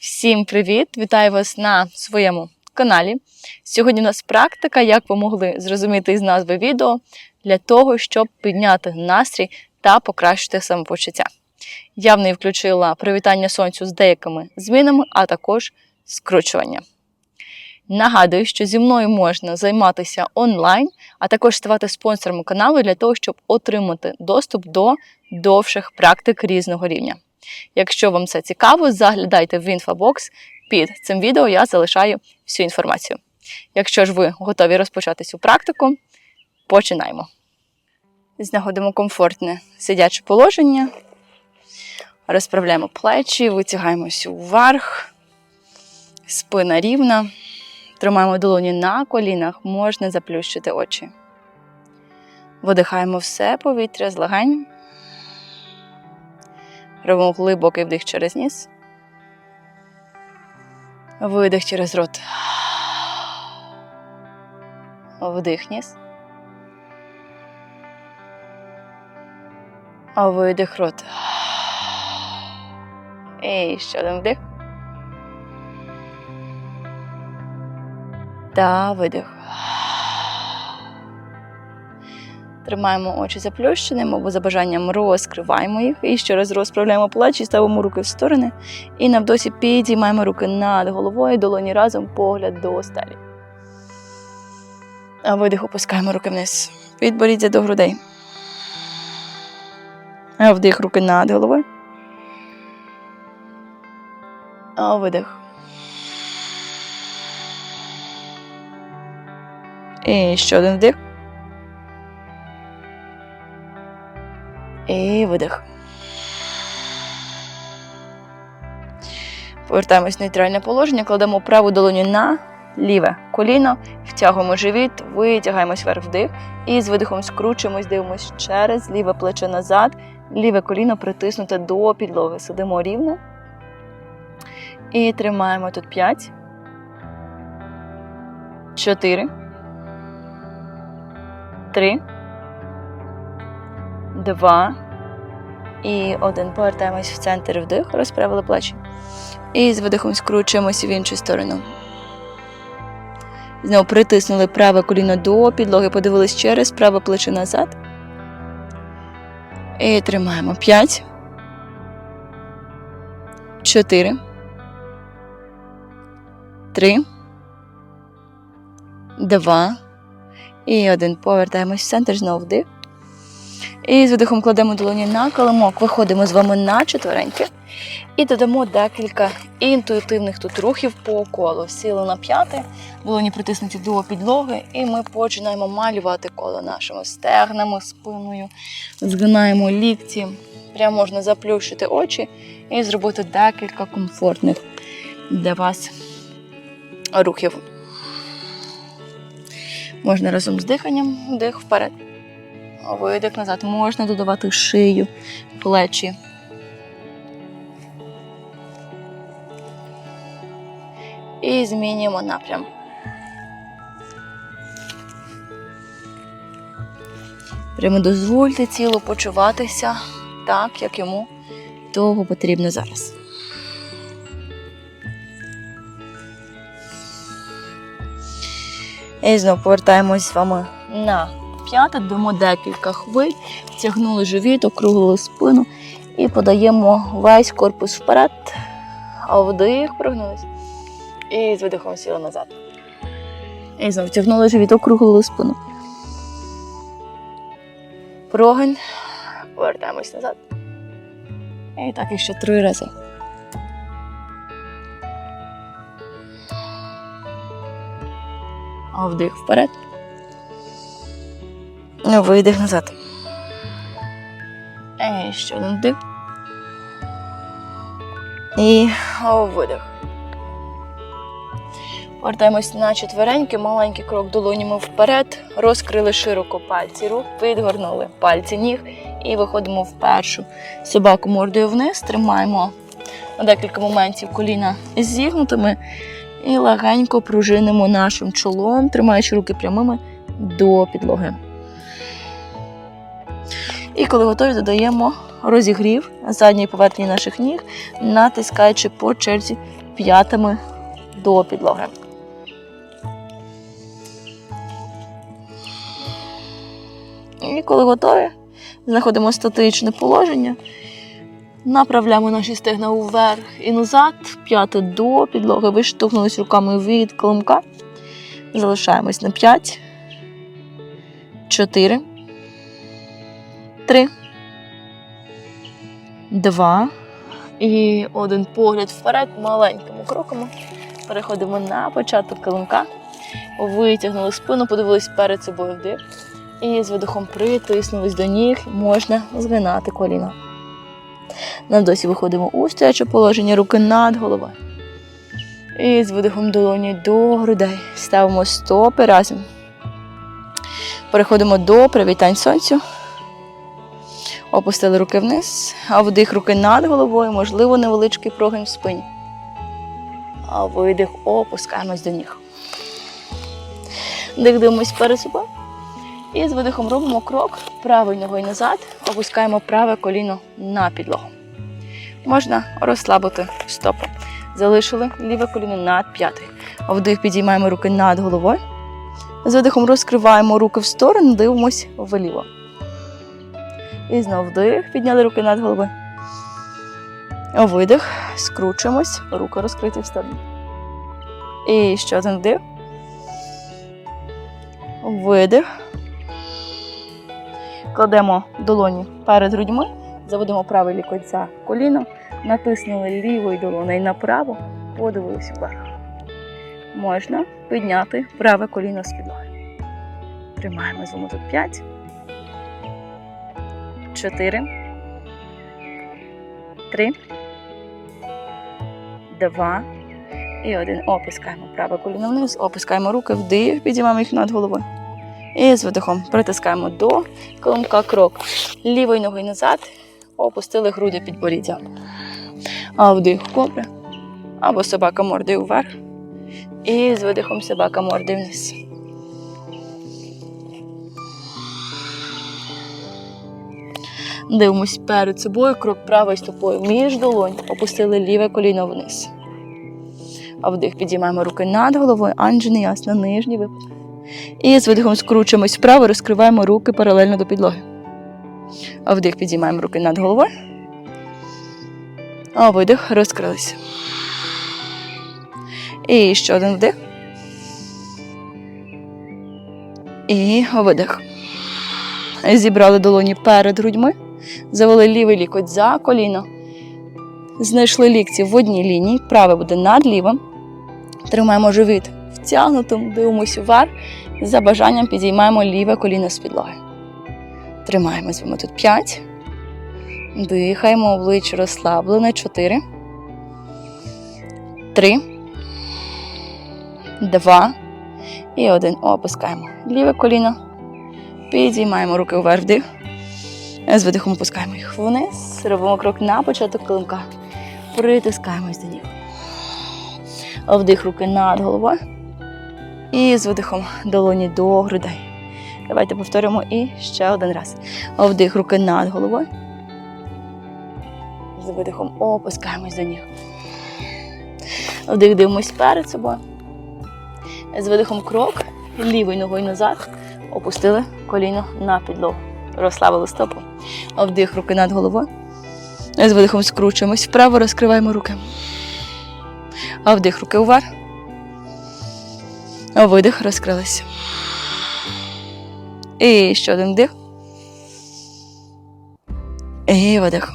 Всім привіт! Вітаю вас на своєму каналі. Сьогодні у нас практика, як ви могли зрозуміти із назви відео, для того, щоб підняти настрій та покращити самопочуття. Я в неї включила привітання сонцю з деякими змінами, а також скручування. Нагадую, що зі мною можна займатися онлайн, а також ставати спонсором каналу для того, щоб отримати доступ до довших практик різного рівня. Якщо вам це цікаво, заглядайте в інфобокс. Під цим відео я залишаю всю інформацію. Якщо ж ви готові розпочати цю практику, починаємо. Знаходимо комфортне сидяче положення, розправляємо плечі, витягаємося вверх, спина рівна, тримаємо долоні на колінах, можна заплющити очі. Видихаємо все повітря з легень. Робимо глибокий вдих через ніс. Видих через рот. Вдих ніс. Видих рот. І ще один вдих. Та видих. Тримаємо очі заплющеними, або за бажанням розкриваємо їх. І ще раз розправляємо плечі, ставимо руки в сторони. І на вдосі підіймаємо руки над головою, долоні разом, погляд до стелі. А видих опускаємо руки вниз. Підборіддя до грудей. А вдих руки над головою. А видих. І ще один вдих. І видих. Повертаємось в нейтральне положення, кладемо праву долоню на ліве коліно, втягуємо живіт, витягаємось вверх вдих і з видихом скручуємось, дивимось через ліве плече назад, ліве коліно притиснуте до підлоги. Сидимо рівно. І тримаємо тут 5, 4, 3, Два. І один. Повертаємось в центр вдих, розправили плечі. І з видихом скручуємося в іншу сторону. Знову притиснули праве коліно до підлоги, подивились через праве плече назад. І тримаємо. П'ять. Чотири. Три. Два. І один. Повертаємось в центр. Знову вдих. І з видихом кладемо долоні на килимок, виходимо з вами на четвереньки і додамо декілька інтуїтивних тут рухів по колу. Сіли на п'яти, долоні притиснуті до підлоги, і ми починаємо малювати коло нашими стегнами, спиною, згинаємо лікті. Прямо можна заплющити очі і зробити декілька комфортних для вас рухів. Можна разом з диханням вдих вперед. Видих назад. Можна додавати шию, плечі. І змінюємо напрям. Прямо дозвольте тілу почуватися так, як йому того потрібно зараз. І знову повертаємось з вами на п'ята, дамо декілька хвиль, тягнули живіт, округлили спину і подаємо весь корпус вперед, а вдих, прогнулись. І з видихом сіли назад. І знову тягнули живіт, округлили спину. Прогин. Повертаємось назад. І так іще три рази. А вдих вперед. Видих назад. І ще один вдих. І видих. Повертаємось на четвереньки, маленький крок долонями вперед, розкрили широко пальці рук, підгорнули пальці ніг і виходимо в першу собаку мордою вниз, тримаємо на декілька моментів коліна зігнутими і легенько пружинимо нашим чолом, тримаючи руки прямими до підлоги. І коли готові, додаємо розігрів задньої поверхні наших ніг, натискаючи по черзі п'ятами до підлоги. І коли готові, знаходимо статичне положення. Направляємо наші стегна вверх і назад, п'яти до підлоги, виштовхнулись руками від коломка. Залишаємось на 5, 4, 3, 2 і один погляд вперед маленькими кроками. Переходимо на початок килимка. Витягнули спину, подивились перед собою вдих. І з видихом притиснулись до ніг, можна згинати коліна. На досі виходимо у стояче положення, руки над головою. І з видихом долоні до грудей. Ставимо стопи разом. Переходимо до привітань сонцю. Опустили руки вниз, а вдих руки над головою, можливо, невеличкий прогин в спині. А видих опускаємось до ніг. Дих дивимось перед собою. І з видихом робимо крок правою ногою назад, опускаємо праве коліно на підлогу. Можна розслабити стопи. Залишили ліве коліно над п'ятою. Вдих підіймаємо руки над головою. З видихом розкриваємо руки в сторону, дивимось вліво. І знову вдих, підняли руки над головою. Видих, скручуємось, руки розкриті в сторону. І ще один вдих. Видих. Кладемо долоні перед грудьми, заводимо правий лікоть за коліно, натиснули лівою долоною направо, подивилися вверх. Можна підняти праве коліно з підлоги. Тримаємо з вами тут 5, 4, 3, 2 і 1. Опускаємо праве коліно вниз, опускаємо руки вдих, підіймаємо їх над головою. І з видихом притискаємо до коломка крок. Лівою ногою назад, опустили груди під боріддя. А вдих кобра. Або собака мордою вверх. І з видихом собака мордою вниз. Дивимось перед собою крок правою стопою між долонь. Опустили ліве коліно вниз. А вдих підіймаємо руки над головою, анджини ясно, нижній випад. І з видихом скручуємось вправо, розкриваємо руки паралельно до підлоги. А вдих підіймаємо руки над головою. А видих, розкрилися. І ще один вдих. І видих. Зібрали долоні перед грудьми, завели лівий лікоть за коліно. Знайшли лікці в одній лінії, праве буде над лівим. Тримаємо живіт втягнутим, дивимося вверх. За бажанням підіймаємо ліве коліно з підлоги. Тримаємо з тут 5. Дихаємо, обличчя розслаблене. 4. 3. 2. І 1. Опускаємо ліве коліно. Підіймаємо руки вверх вдих. З видихом опускаємо їх вниз. Робимо крок на початок килимка. Притискаємось до ніг. Вдих руки над головою. І з видихом долоні до грудей. Давайте повторимо і ще один раз. Вдих руки над головою. З видихом опускаємось до ніг. Вдих дивимось перед собою. З видихом крок, лівою ногою назад. Опустили коліно на підлогу. Розслабили стопу. Вдих руки над головою. З видихом скручуємось. Вправо розкриваємо руки. А вдих руки вверх. А видих розкрилися. І ще один вдих. І видих.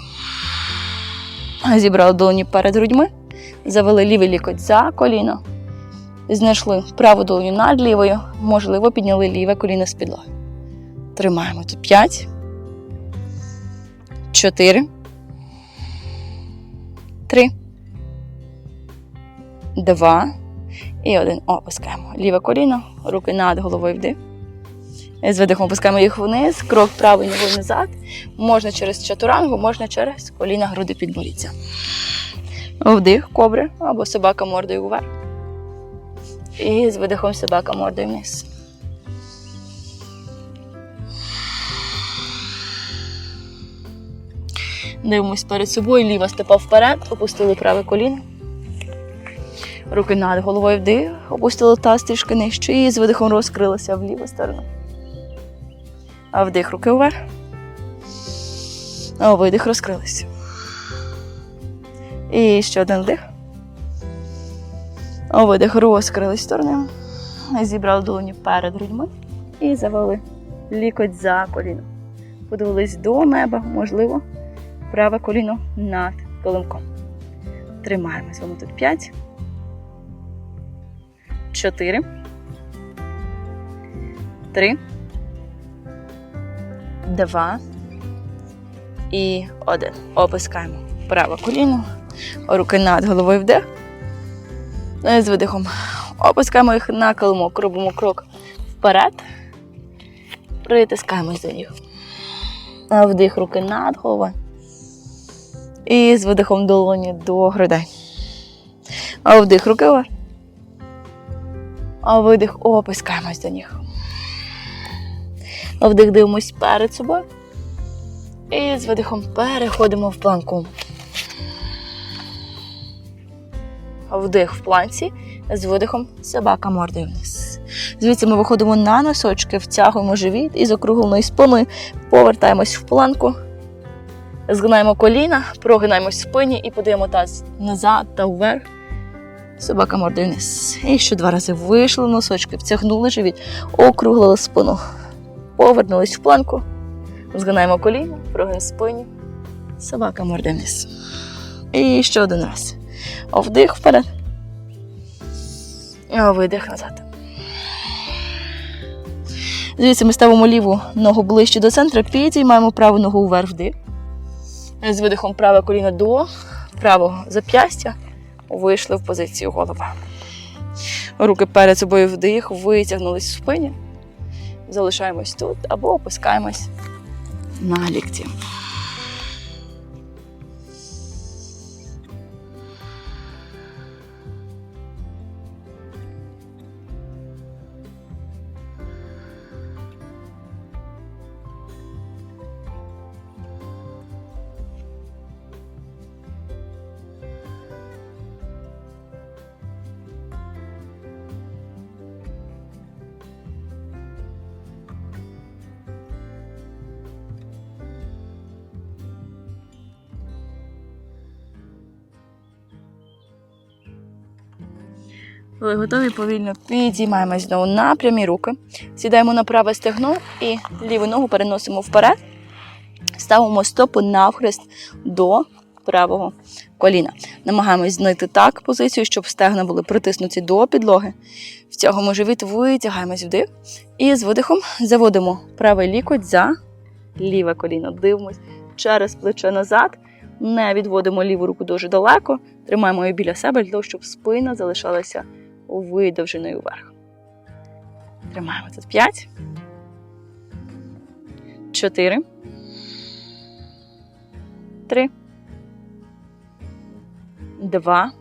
Зібрали долоні перед грудьми. Завели лівий лікоть за коліно. Знайшли праву долоню над лівою. Можливо, підняли ліве коліно з підлоги. Тримаємо тут 5. 4. 3. 2. І один. Опускаємо. Ліве коліно, руки над головою вдих. З видихом опускаємо їх вниз, крок правий ногою назад. Можна через чатурангу, можна через коліна груди підборіться. Вдих, кобри або собака мордою вверх. І з видихом собака мордою вниз. Дивимось перед собою, ліва степа вперед, опустили праве коліно. Руки над головою вдих, опустили таз трішки нижче і з видихом розкрилися в ліву сторону. А вдих руки вверх. А видих розкрилися. І ще один вдих. А видих розкрились сторони. Зібрали долоні перед грудьми і завели лікоть за коліно. Подивились до неба, можливо, праве коліно над килимком. Тримаємо з вами тут 5. 4. 3. 2. І 1. Опускаємо праве коліно. Руки над головою вдих. З видихом. Опускаємо їх на килимок. Робимо крок вперед. Притискаємось до ніг. Вдих руки над головою. І з видихом долоні до грудей. А вдих руки вверх. А видих опускаємось до ніг. Вдих дивимось перед собою. І з видихом переходимо в планку. Вдих в планці, з видихом собака мордою вниз. Звідси ми виходимо на носочки, втягуємо живіт і з округленою спиною повертаємось в планку. Згинаємо коліна, прогинаємось в спині і подаємо таз назад та вверх. Собака мордою вниз. І ще два рази вийшли носочки, втягнули живіт, округлили спину. Повернулись в планку. Згинаємо коліна, прогин спині. Собака мордою вниз. І ще один раз. Вдих вперед. Видих назад. Звідси ми ставимо ліву ногу ближче до центру, підіймаємо праву ногу вверх вдих. З видихом праве коліно до правого зап'ястя. Вийшли в позицію голова. Руки перед собою вдих, витягнулись в спині. Залишаємось тут або опускаємось на лікті. Ви готові повільно підіймаємось знову на прямі руки. Сідаємо на праве стегно і ліву ногу переносимо вперед. Ставимо стопу навхрест до правого коліна. Намагаємось знайти так позицію, щоб стегна були притиснуті до підлоги. Втягуємо живіт, витягаємось вдих. І з видихом заводимо правий лікоть за ліве коліно. Дивимось через плече назад. Не відводимо ліву руку дуже далеко. Тримаємо її біля себе для того, щоб спина залишалася видовженою вверх. Тримаємо тут 5. 4. 3. 2.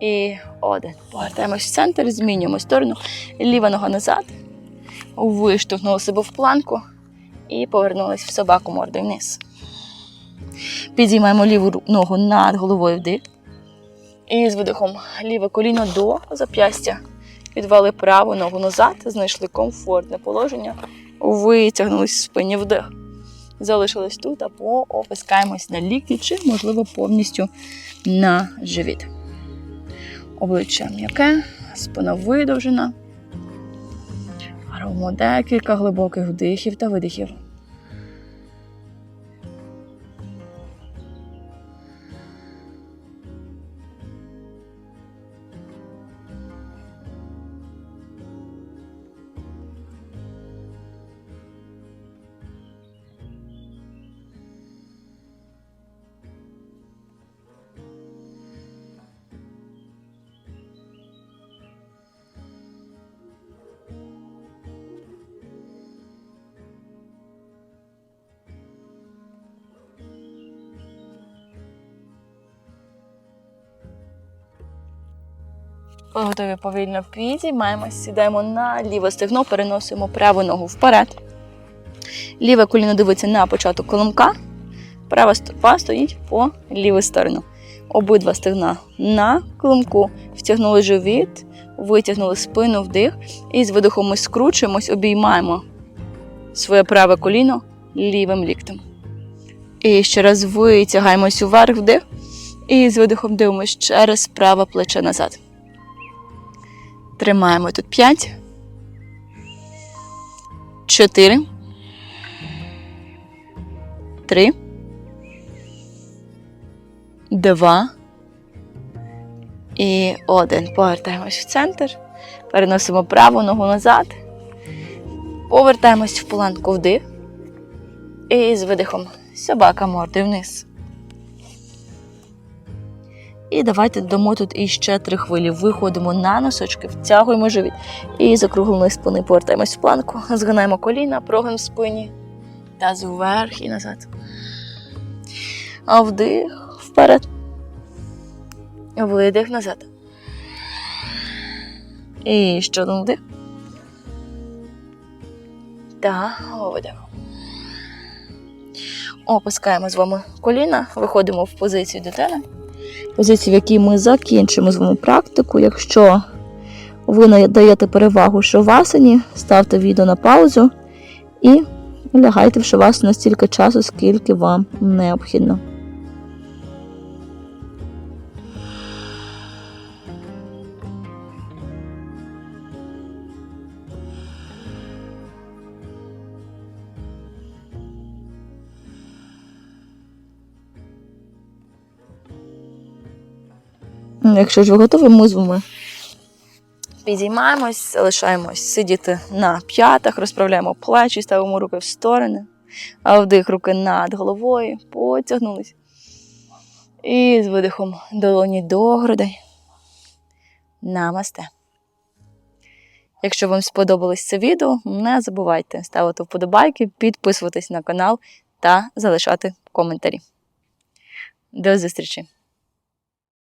І 1. Повертаємось в центр, змінюємо сторону. Ліва нога назад. Виштовхнули себе в планку і повернулись в собаку мордою вниз. Підіймаємо ліву ногу над головою вдих. І з видихом ліве коліно до зап'ястя. Підвели праву ногу назад, знайшли комфортне положення, витягнулись в спині вдих. Залишились тут, або опускаємось на лікті, чи, можливо, повністю на живіт. Обличчя м'яке, спина видовжена. Робимо декілька глибоких вдихів та видихів. Готові повільно підіймаємось, сідаємо на ліве стегно, переносимо праву ногу вперед. Ліве коліно дивиться на початок коломка, права стопа стоїть по ліву сторону. Обидва стегна на коломку, втягнули живіт, витягнули спину вдих. І з видихом ми скручуємось, обіймаємо своє праве коліно лівим ліктем. І ще раз витягаємось уверх вдих. І з видихом дивимось через праве плече назад. Тримаємо тут 5. 4. 3. 2. І один. Повертаємось в центр. Переносимо праву ногу назад. Повертаємось в планку вдих. І з видихом собака мордою вниз. І давайте дамо тут іще три хвилі. Виходимо на носочки, втягуємо живіт і закруглили спини. Повертаємось в планку, згинаємо коліна, прогин в спині. Таз вверх і назад. А вдих вперед. Видих назад. І ще один вдих. Та видих. Опускаємо з вами коліна, виходимо в позицію дитини. Позицію, в якій ми закінчимо з вами практику. Якщо ви надаєте перевагу шовасині, ставте відео на паузу і лягайте в шовасану стільки часу, скільки вам необхідно. Якщо ж ви готові, ми з вами підіймаємось, залишаємось сидіти на п'ятах, розправляємо плечі, ставимо руки в сторони, а вдих руки над головою, потягнулись. І з видихом долоні до грудей. Намасте. Якщо вам сподобалось це відео, не забувайте ставити вподобайки, підписуватись на канал та залишати коментарі. До зустрічі!